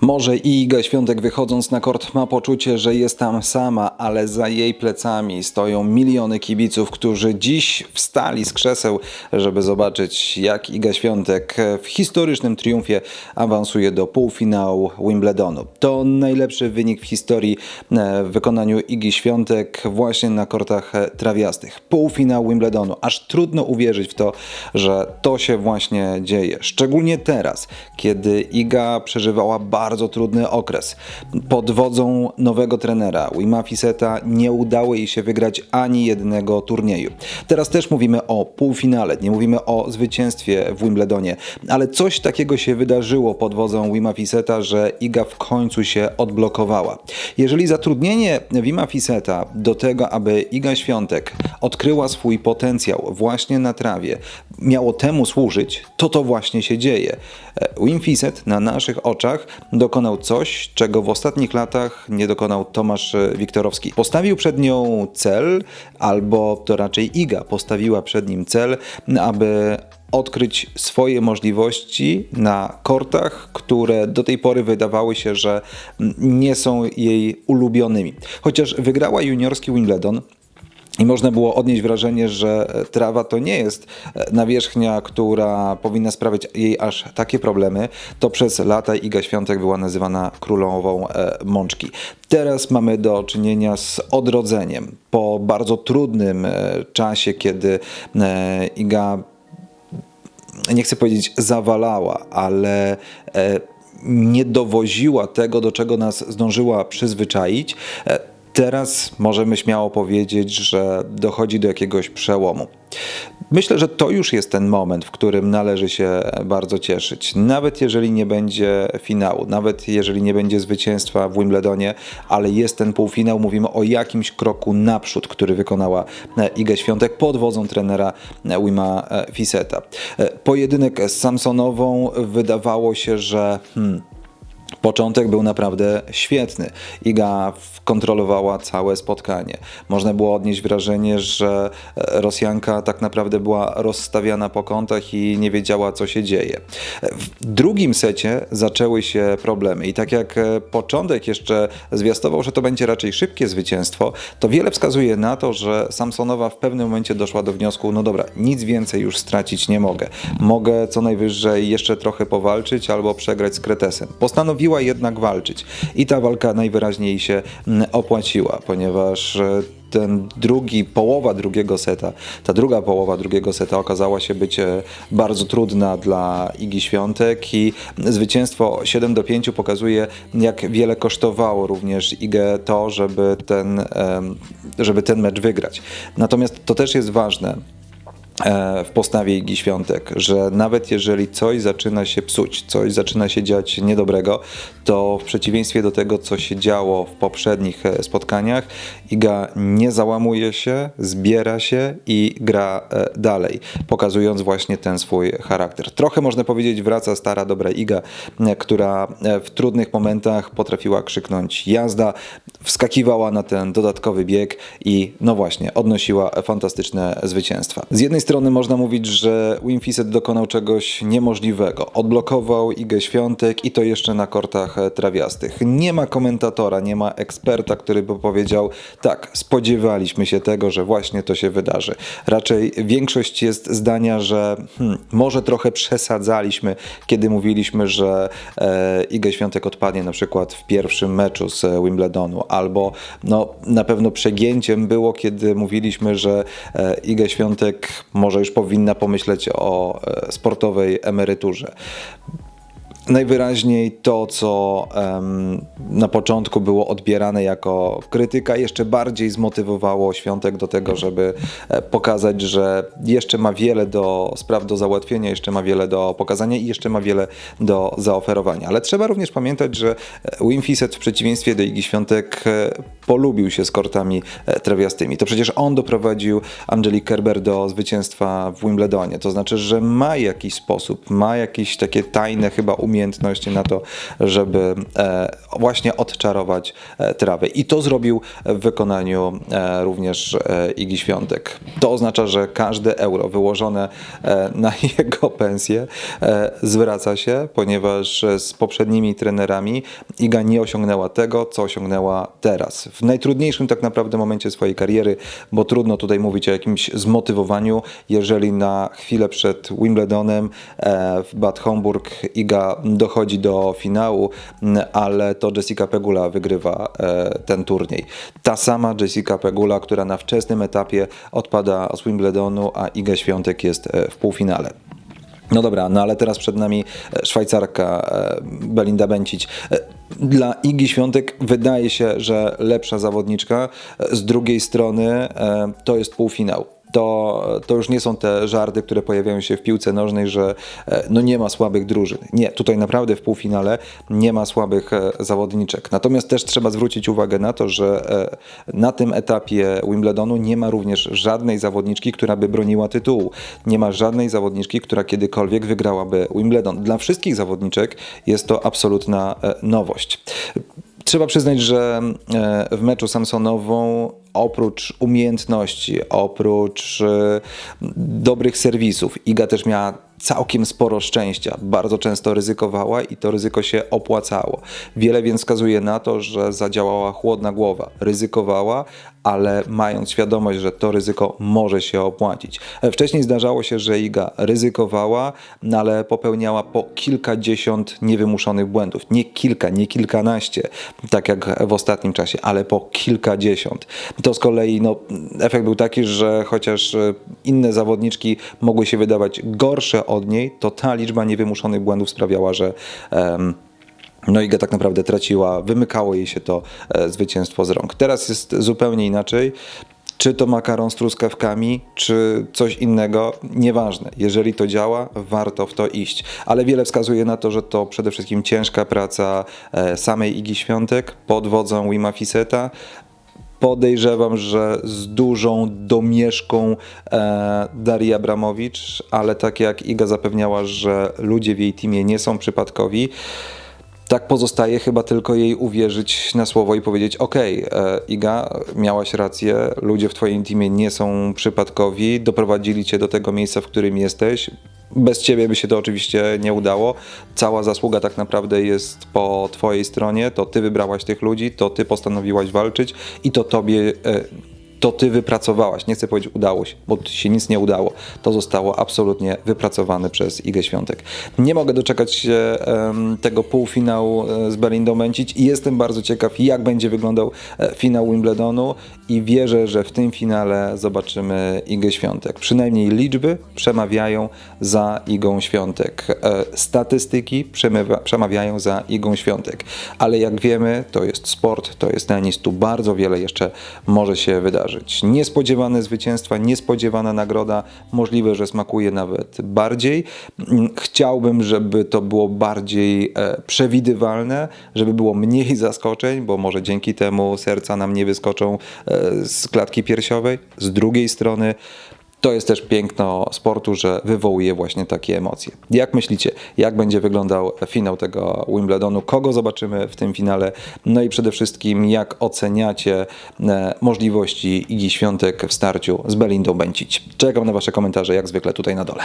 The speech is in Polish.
Może i Iga Świątek wychodząc na kort ma poczucie, że jest tam sama, ale za jej plecami stoją miliony kibiców, którzy dziś wstali z krzeseł, żeby zobaczyć jak Iga Świątek w historycznym triumfie awansuje do półfinału Wimbledonu. To najlepszy wynik w historii e, w wykonaniu Igi Świątek właśnie na kortach trawiastych. Półfinał Wimbledonu. Aż trudno uwierzyć w to, że to się właśnie dzieje. Szczególnie teraz, kiedy Iga przeżywała bardzo trudny okres. Pod wodzą nowego trenera Wima Fiseta nie udało jej się wygrać ani jednego turnieju. Teraz też mówimy o półfinale, nie mówimy o zwycięstwie w Wimbledonie, ale coś takiego się wydarzyło pod wodzą Wima Fiseta, że Iga w końcu się odblokowała. Jeżeli zatrudnienie Wima Fiseta do tego, aby Iga Świątek odkryła swój potencjał właśnie na trawie, miało temu służyć, to to właśnie się dzieje. Wim Fiset na naszych oczach dokonał coś, czego w ostatnich latach nie dokonał Tomasz Wiktorowski. Postawił przed nią cel, albo to raczej Iga postawiła przed nim cel, aby odkryć swoje możliwości na kortach, które do tej pory wydawały się, że nie są jej ulubionymi. Chociaż wygrała juniorski Wimbledon, i można było odnieść wrażenie, że trawa to nie jest nawierzchnia, która powinna sprawiać jej aż takie problemy. To przez lata Iga Świątek była nazywana królową e, mączki. Teraz mamy do czynienia z odrodzeniem. Po bardzo trudnym e, czasie, kiedy e, Iga, nie chcę powiedzieć zawalała, ale nie dowoziła tego, do czego nas zdążyła przyzwyczaić Teraz możemy śmiało powiedzieć, że dochodzi do jakiegoś przełomu. Myślę, że to już jest ten moment, w którym należy się bardzo cieszyć. Nawet jeżeli nie będzie finału, nawet jeżeli nie będzie zwycięstwa w Wimbledonie, ale jest ten półfinał, mówimy o jakimś kroku naprzód, który wykonała Iga Świątek pod wodzą trenera Wima Fiseta. Pojedynek z Samsonową wydawało się, że hmm, Początek był naprawdę świetny. Iga kontrolowała całe spotkanie. Można było odnieść wrażenie, że e, Rosjanka tak naprawdę była rozstawiana po kątach i nie wiedziała, co się dzieje. W drugim secie zaczęły się problemy i tak jak e, początek jeszcze zwiastował, że to będzie raczej szybkie zwycięstwo, to wiele wskazuje na to, że Samsonowa w pewnym momencie doszła do wniosku, no dobra, nic więcej już stracić nie mogę. Mogę co najwyżej jeszcze trochę powalczyć albo przegrać z Kretesem. Postanowiła postanowiła jednak walczyć. I ta walka najwyraźniej się mm, opłaciła, ponieważ e, ten drugi, połowa drugiego seta, ta druga połowa drugiego seta okazała się być e, bardzo trudna dla Igi Świątek i zwycięstwo 7 do 5 pokazuje, jak wiele kosztowało również Igę to, żeby ten, żeby ten mecz wygrać. Natomiast to też jest ważne, w postawie Igi Świątek, że nawet jeżeli coś zaczyna się psuć, coś zaczyna się dziać niedobrego, to w przeciwieństwie do tego, co się działo w poprzednich e, spotkaniach, Iga nie załamuje się, zbiera się i gra e, dalej, pokazując właśnie ten swój charakter. Trochę można powiedzieć wraca stara dobra Iga, która w trudnych momentach potrafiła krzyknąć jazda, wskakiwała na ten dodatkowy bieg i no właśnie, odnosiła fantastyczne zwycięstwa. Z jednej strony można mówić, że Winfiset dokonał czegoś niemożliwego. Odblokował Igę Świątek i to jeszcze na kortach trawiastych. Nie ma komentatora, nie ma eksperta, który by powiedział tak, spodziewaliśmy się tego, że właśnie to się wydarzy. Raczej większość jest zdania, że hmm, może trochę przesadzaliśmy, kiedy mówiliśmy, że e, Iga Świątek odpadnie na przykład w pierwszym meczu z Wimbledonu, albo no, na pewno przegięciem było, kiedy mówiliśmy, że e, Iga Świątek może już powinna pomyśleć o e, sportowej emeryturze najwyraźniej to, co um, na początku było odbierane jako krytyka, jeszcze bardziej zmotywowało Świątek do tego, żeby e, pokazać, że jeszcze ma wiele do spraw do załatwienia, jeszcze ma wiele do pokazania i jeszcze ma wiele do zaoferowania. Ale trzeba również pamiętać, że e, Wim Fiset w przeciwieństwie do Igi Świątek polubił się z kortami trawiastymi. To przecież on doprowadził Angelique Kerber do zwycięstwa w Wimbledonie. To znaczy, że ma jakiś sposób, ma jakieś takie tajne chyba umiejętności na to, żeby e, właśnie odczarować e, trawę. I to zrobił w wykonaniu e, również e, Igi Świątek. To oznacza, że każde euro wyłożone e, na jego pensję e, zwraca się, ponieważ e, z poprzednimi trenerami Iga nie osiągnęła tego, co osiągnęła teraz. W najtrudniejszym tak naprawdę momencie swojej kariery, bo trudno tutaj mówić o jakimś zmotywowaniu, jeżeli na chwilę przed Wimbledonem e, w Bad Homburg Iga dochodzi do finału, ale to Jessica Pegula wygrywa e, ten turniej. Ta sama Jessica Pegula, która na wczesnym etapie odpada z Wimbledonu, a Iga Świątek jest e, w półfinale. No dobra, no ale teraz przed nami Szwajcarka Belinda Bencic. Dla Igi Świątek wydaje się, że lepsza zawodniczka. Z drugiej strony e, to jest półfinał. To, to już nie są te żarty, które pojawiają się w piłce nożnej, że e, no nie ma słabych drużyn. Nie, tutaj naprawdę w półfinale nie ma słabych e, zawodniczek. Natomiast też trzeba zwrócić uwagę na to, że e, na tym etapie Wimbledonu nie ma również żadnej zawodniczki, która by broniła tytułu. Nie ma żadnej zawodniczki, która kiedykolwiek wygrałaby Wimbledon. Dla wszystkich zawodniczek jest to absolutna nowość. Trzeba przyznać, że e, w meczu Samsonową oprócz umiejętności, oprócz e, dobrych serwisów, Iga też miała całkiem sporo szczęścia. Bardzo często ryzykowała i to ryzyko się opłacało. Wiele więc wskazuje na to, że zadziałała chłodna głowa. Ryzykowała, ale mając świadomość, że to ryzyko może się opłacić. E, Wcześniej zdarzało się, że Iga ryzykowała, no ale popełniała po kilkadziesiąt niewymuszonych błędów. Nie kilka, nie kilkanaście, tak jak w ostatnim czasie, ale po kilkadziesiąt. To z kolei no, efekt był taki, że chociaż e, inne zawodniczki mogły się wydawać gorsze od niej, to ta liczba niewymuszonych błędów sprawiała, że em, no Iga tak naprawdę traciła, wymykało jej się to e, zwycięstwo z rąk. Teraz jest zupełnie inaczej. Czy to makaron z truskawkami, czy coś innego, nieważne. Jeżeli to działa, warto w to iść. Ale wiele wskazuje na to, że to przede wszystkim ciężka praca e, samej Igi Świątek pod wodzą Wima Fiseta. Podejrzewam, że z dużą domieszką e, Darii Abramowicz, ale tak jak Iga zapewniała, że ludzie w jej teamie nie są przypadkowi, tak pozostaje chyba tylko jej uwierzyć na słowo i powiedzieć: OK, e, Iga, miałaś rację, ludzie w Twoim teamie nie są przypadkowi, doprowadzili Cię do tego miejsca, w którym jesteś. Bez Ciebie by się to oczywiście nie udało. Cała zasługa tak naprawdę jest po Twojej stronie. To Ty wybrałaś tych ludzi, to Ty postanowiłaś walczyć i to Tobie. To ty wypracowałaś. Nie chcę powiedzieć udało się, bo się nic nie udało. To zostało absolutnie wypracowane przez Igę Świątek. Nie mogę doczekać się tego półfinału e, z Belindą Męcić i jestem bardzo ciekaw, jak będzie wyglądał e, finał Wimbledonu i wierzę, że w tym finale zobaczymy Igę Świątek. Przynajmniej liczby przemawiają za Igą Świątek. E, statystyki przemawiają za Igą Świątek. Ale jak wiemy, to jest sport, to jest tenis, tu bardzo wiele jeszcze może się wydarzyć. Niespodziewane zwycięstwa, niespodziewana nagroda, możliwe, że smakuje nawet bardziej. Mm, Chciałbym, żeby to było bardziej e, przewidywalne, żeby było mniej zaskoczeń, bo może dzięki temu serca nam nie wyskoczą e, z klatki piersiowej. Z drugiej strony, to jest też piękno sportu, że wywołuje właśnie takie emocje. Jak myślicie, jak będzie wyglądał finał tego Wimbledonu? Kogo zobaczymy w tym finale? No i przede wszystkim, jak oceniacie e, możliwości Igi Świątek w starciu z Belindą Bencić? Czekam na Wasze komentarze, jak zwykle tutaj na dole.